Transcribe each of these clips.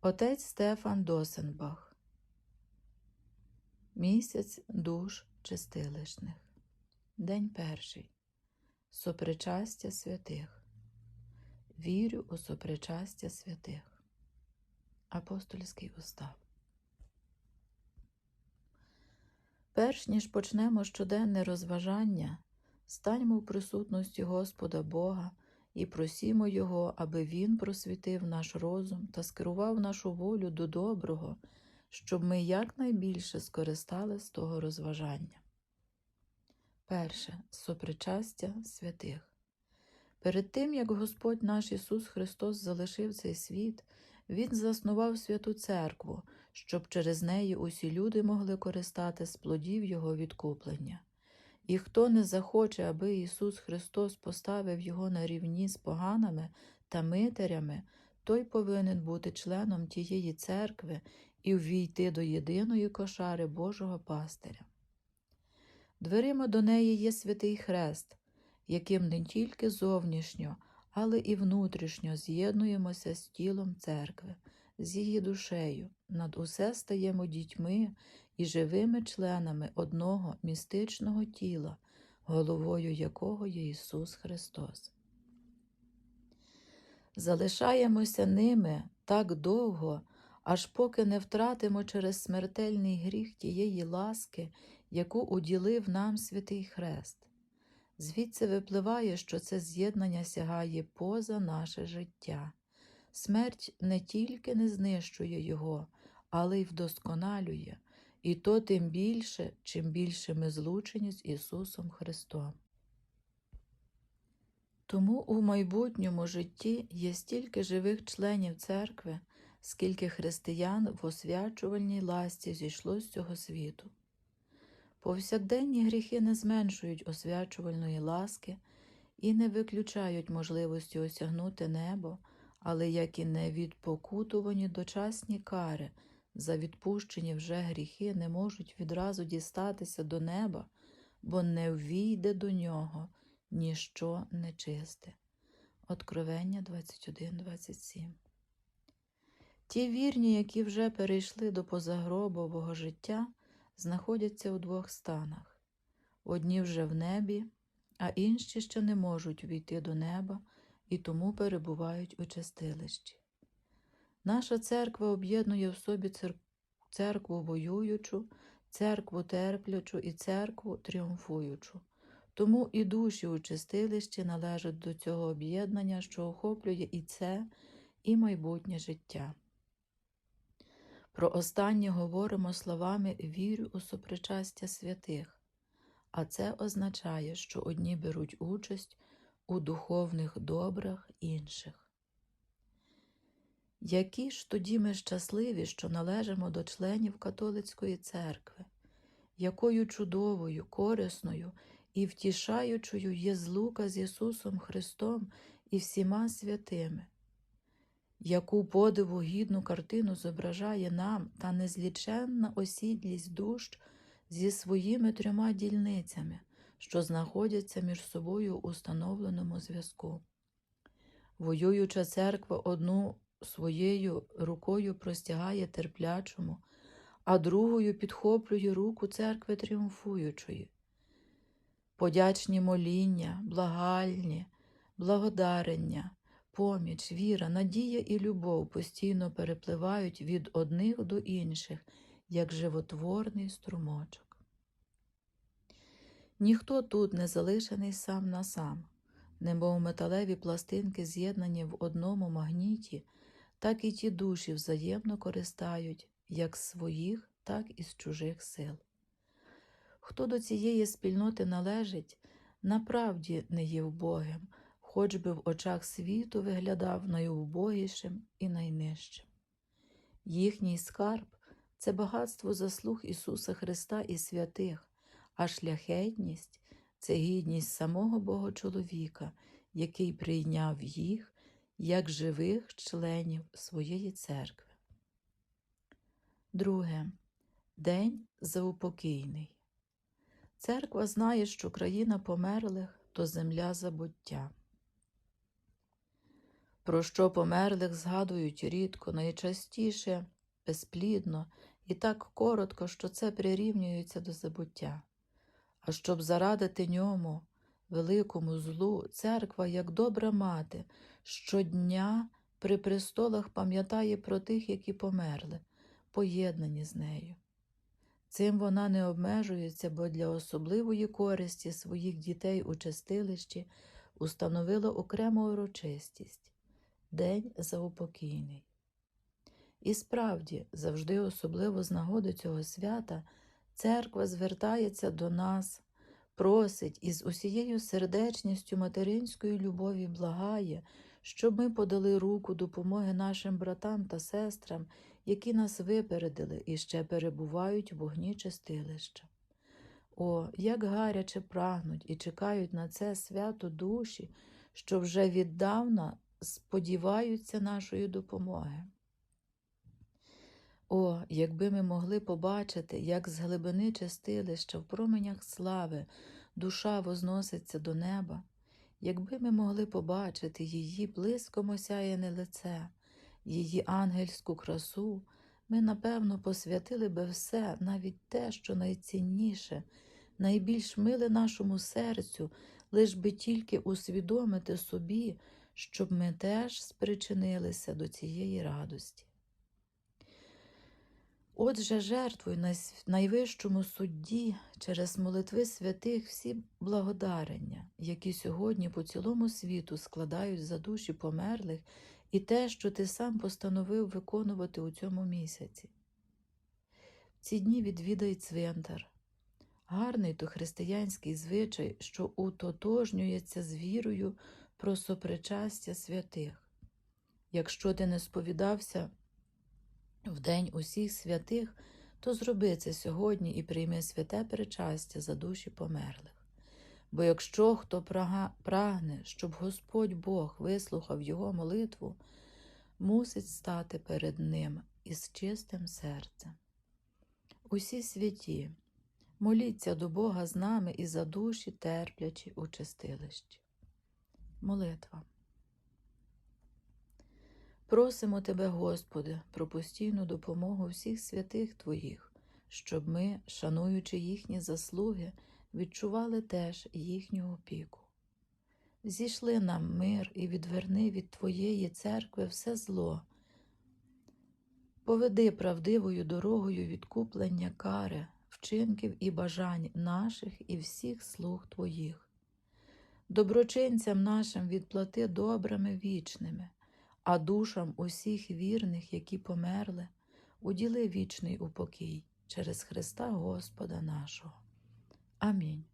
Отець Стефан Досенбах. Місяць душ чистилишних. День перший. Сопричастя святих. Вірю у сопричастя святих. Апостольський устав. Перш ніж почнемо щоденне розважання, станьмо в присутності Господа Бога і просімо Його, аби Він просвітив наш розум та скерував нашу волю до доброго, щоб ми якнайбільше скористали з того розважання. Перше сопричастя святих. Перед тим, як Господь наш Ісус Христос залишив цей світ, Він заснував святу церкву, щоб через неї усі люди могли користати з плодів Його відкуплення. І хто не захоче, аби Ісус Христос поставив його на рівні з поганими та митарями, той повинен бути членом тієї церкви і ввійти до єдиної кошари Божого пастиря. Дверима до неї є святий хрест, яким не тільки зовнішньо, але і внутрішньо з'єднуємося з тілом церкви, з її душею, над усе стаємо дітьми і живими членами одного містичного тіла, головою якого є Ісус Христос. Залишаємося ними так довго, аж поки не втратимо через смертельний гріх тієї ласки, яку уділив нам святий Хрест. Звідси випливає, що це з'єднання сягає поза наше життя. Смерть не тільки не знищує його, але й вдосконалює, і то тим більше, чим більше ми злучені з Ісусом Христом. Тому у майбутньому житті є стільки живих членів церкви, скільки християн в освячувальній ласті зійшло з цього світу. Повсякденні гріхи не зменшують освячувальної ласки і не виключають можливості осягнути небо, але як і не відпокутувані дочасні кари за відпущені вже гріхи не можуть відразу дістатися до неба, бо не ввійде до нього ніщо нечисте. Откровення 21.27 Ті вірні, які вже перейшли до позагробового життя, знаходяться у двох станах одні вже в небі, а інші ще не можуть війти до неба і тому перебувають у чистилищі. Наша церква об'єднує в собі церкву воюючу, церкву терплячу і церкву тріумфуючу. Тому і душі у чистилищі належать до цього об'єднання, що охоплює і це, і майбутнє життя. Про останнє говоримо словами вірю у сопричастя святих, а це означає, що одні беруть участь у духовних добрах інших. Які ж тоді ми щасливі, що належимо до членів католицької церкви, якою чудовою, корисною і втішаючою є злука з Ісусом Христом і всіма святими, яку подиву гідну картину зображає нам та незліченна осідлість душ зі своїми трьома дільницями, що знаходяться між собою у установленому зв'язку. Воююча церква одну своєю рукою простягає терплячому, а другою підхоплює руку церкви тріумфуючої. Подячні моління, благальні, благодарення, поміч, віра, надія і любов постійно перепливають від одних до інших, як животворний струмочок. Ніхто тут не залишений сам на сам, немов металеві пластинки з'єднані в одному магніті так і ті душі взаємно користають як з своїх, так і з чужих сил. Хто до цієї спільноти належить, направді не є вбогим, хоч би в очах світу виглядав найубогішим і найнижчим. Їхній скарб це багатство заслуг Ісуса Христа і святих, а шляхетність це гідність самого Бога чоловіка, який прийняв їх як живих членів своєї церкви. Друге. День заупокійний. Церква знає, що країна померлих то земля забуття. про що померлих згадують рідко, найчастіше безплідно і так коротко, що це прирівнюється до забуття. А щоб зарадити ньому, великому злу, церква, як добра мати, щодня при престолах пам'ятає про тих, які померли, поєднані з нею. Цим вона не обмежується, бо для особливої користі своїх дітей у чистилищі установила окрему урочистість День заупокійний. І справді, завжди особливо з нагоди цього свята, церква звертається до нас, просить і з усією сердечністю материнської любові благає, щоб ми подали руку допомоги нашим братам та сестрам, які нас випередили і ще перебувають в вогні чистилища. О, як гаряче прагнуть і чекають на це свято душі, що вже віддавна сподіваються нашої допомоги. О, якби ми могли побачити, як з глибини чистилища в променях слави душа возноситься до неба, якби ми могли побачити її близько осяяне лице, її ангельську красу, ми, напевно, посвятили би все, навіть те, що найцінніше, найбільш миле нашому серцю, лиш би тільки усвідомити собі, щоб ми теж спричинилися до цієї радості. Отже, жертвуй на найвищому судді через молитви святих всі благодарення, які сьогодні по цілому світу складають за душі померлих, і те, що ти сам постановив виконувати у цьому місяці. В ці дні відвідай цвинтар. Гарний то християнський звичай, що утотожнюється з вірою про сопричастя святих. Якщо ти не сповідався в день усіх святих, то зроби це сьогодні і прийми святе причастя за душі померлих. Бо якщо хто прагне, щоб Господь Бог вислухав його молитву, мусить стати перед Ним із чистим серцем. Усі святі, моліться до Бога з нами і за душі терплячі у чистилищі. Молитва. Просимо Тебе, Господи, про постійну допомогу всіх святих Твоїх, щоб ми, шануючи їхні заслуги, відчували теж їхню опіку. Зійшли нам мир і відверни від Твоєї церкви все зло. Поведи правдивою дорогою відкуплення кари, вчинків і бажань наших і всіх слуг Твоїх. Доброчинцям нашим відплати добрими вічними а душам усіх вірних, які померли, уділи вічний упокій через Христа Господа нашого. Амінь.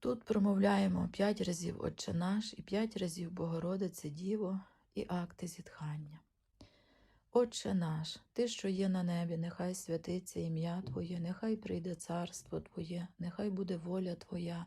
Тут промовляємо п'ять разів Отче наш і п'ять разів Богородице Діво і акти зітхання. Отче наш, Ти, що є на небі, нехай святиться ім'я Твоє, нехай прийде царство Твоє, нехай буде воля Твоя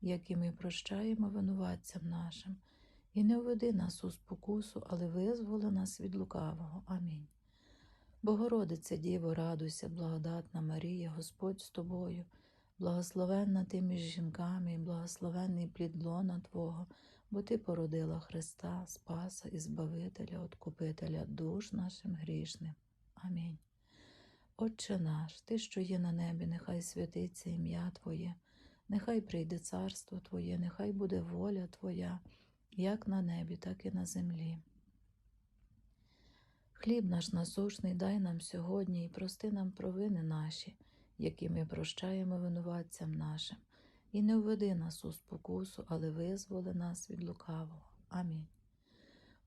як і ми прощаємо винуватцям нашим, і не введи нас у спокусу, але визволи нас від лукавого. Амінь. Богородице Діво, радуйся, благодатна Марія, Господь з тобою, благословенна ти між жінками, і благословенний плід лона Твого, бо Ти породила Христа, Спаса і Збавителя, Откупителя душ нашим грішним. Амінь. Отче наш, Ти, що є на небі, нехай святиться ім'я Твоє, нехай прийде царство Твоє, нехай буде воля Твоя, як на небі, так і на землі. Хліб наш насушний дай нам сьогодні і прости нам провини наші, які ми прощаємо винуватцям нашим, і не введи нас у спокусу, але визволи нас від лукавого. Амінь.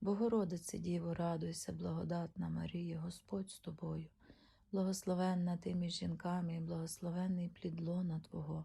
Богородице Діво, радуйся, благодатна Марія, Господь з тобою, благословенна ти між жінками, і благословенний плід лона Твого,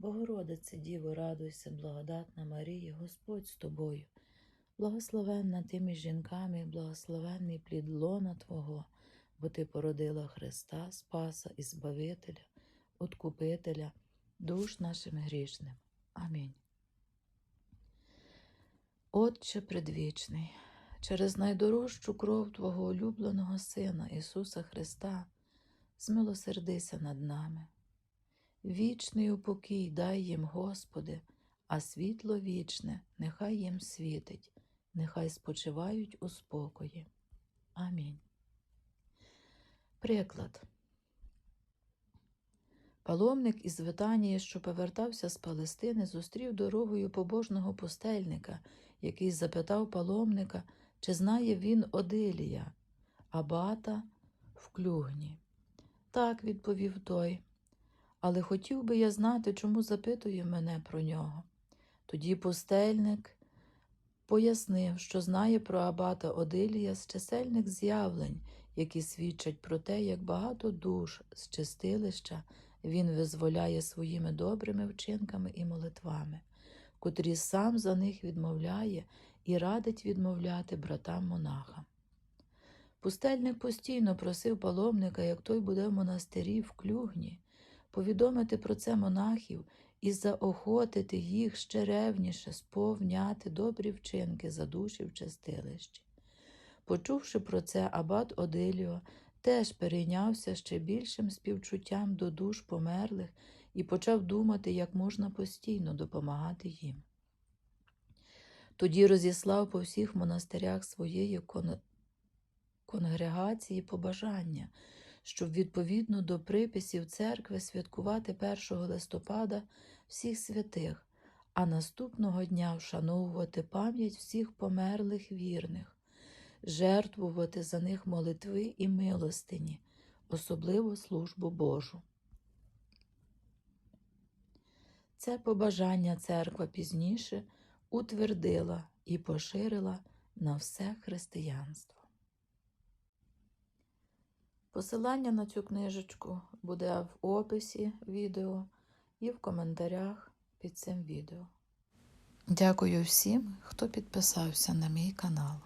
Богородице Діво, радуйся, благодатна Марія, Господь з тобою. Благословенна ти між жінками, благословенний плід лона Твого, бо Ти породила Христа, Спаса і Збавителя, Откупителя, душ нашим грішним. Амінь. Отче предвічний, через найдорожчу кров Твого улюбленого Сина Ісуса Христа, змилосердися над нами. Вічний упокій дай їм, Господи, а світло вічне нехай їм світить, нехай спочивають у спокої. Амінь. Приклад. Паломник із Витанії, що повертався з Палестини, зустрів дорогою побожного пустельника, який запитав паломника, чи знає він Одилія, абата в клюгні. Так, відповів той, але хотів би я знати, чому запитує мене про нього. Тоді пустельник пояснив, що знає про абата Одилія з чисельних з'явлень, які свідчать про те, як багато душ з чистилища він визволяє своїми добрими вчинками і молитвами, котрі сам за них відмовляє і радить відмовляти братам-монахам. Пустельник постійно просив паломника, як той буде в монастирі в клюгні, повідомити про це монахів і заохотити їх ще ревніше сповняти добрі вчинки за душі в чистилищі. Почувши про це, абат Одиліо теж перейнявся ще більшим співчуттям до душ померлих і почав думати, як можна постійно допомагати їм. Тоді розіслав по всіх монастирях своєї кон... конгрегації побажання, щоб відповідно до приписів церкви святкувати 1 листопада всіх святих, а наступного дня вшановувати пам'ять всіх померлих вірних, жертвувати за них молитви і милостині, особливо службу Божу. Це побажання церква пізніше утвердила і поширила на все християнство. Посилання на цю книжечку буде в описі відео і в коментарях під цим відео. Дякую всім, хто підписався на мій канал.